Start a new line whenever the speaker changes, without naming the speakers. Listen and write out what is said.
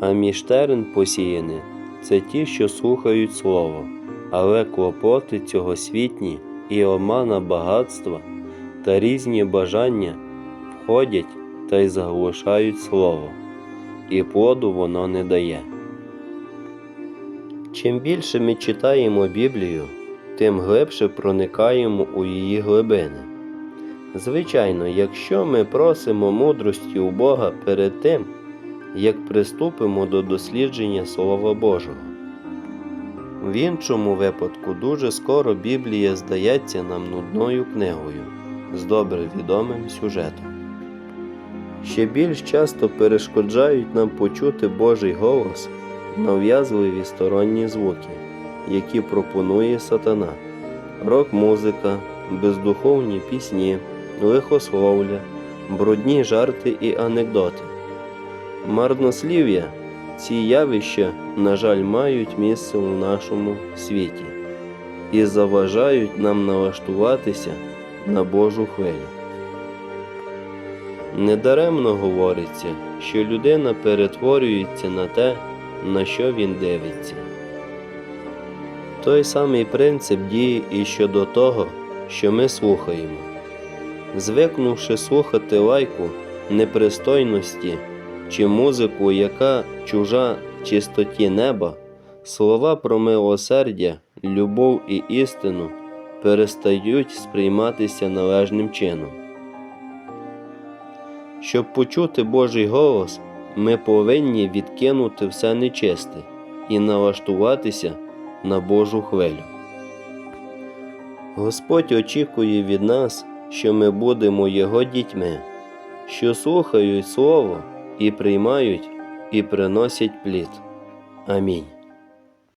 А між терен посіяне це ті, що слухають слово, але клопоти цьогосвітні і омана багатства та різні бажання входять та й заглушають слово, і плоду воно не дає. Чим більше ми читаємо Біблію, тим глибше проникаємо у її глибини. Звичайно, якщо ми просимо мудрості у Бога перед тим, як приступимо до дослідження Слова Божого. В іншому випадку дуже скоро Біблія здається нам нудною книгою з добре відомим сюжетом. Ще більш часто перешкоджають нам почути Божий голос нав'язливі сторонні звуки, які пропонує сатана, рок-музика, бездуховні пісні, лихословля, брудні жарти і анекдоти. Марнослів'я ці явища, на жаль, мають місце у нашому світі і заважають нам налаштуватися на Божу хвилю. Недаремно говориться, що людина перетворюється на те, на що він дивиться. Той самий принцип діє і щодо того, що ми слухаємо. Звикнувши слухати лайку непристойності чи музику, яка чужа чистоті неба, слова про милосердя, любов і істину перестають сприйматися належним чином. Щоб почути Божий голос, ми повинні відкинути все нечисте і налаштуватися на Божу хвилю. Господь очікує від нас, що ми будемо Його дітьми, що слухають Слово і приймають і приносять плід. Амінь.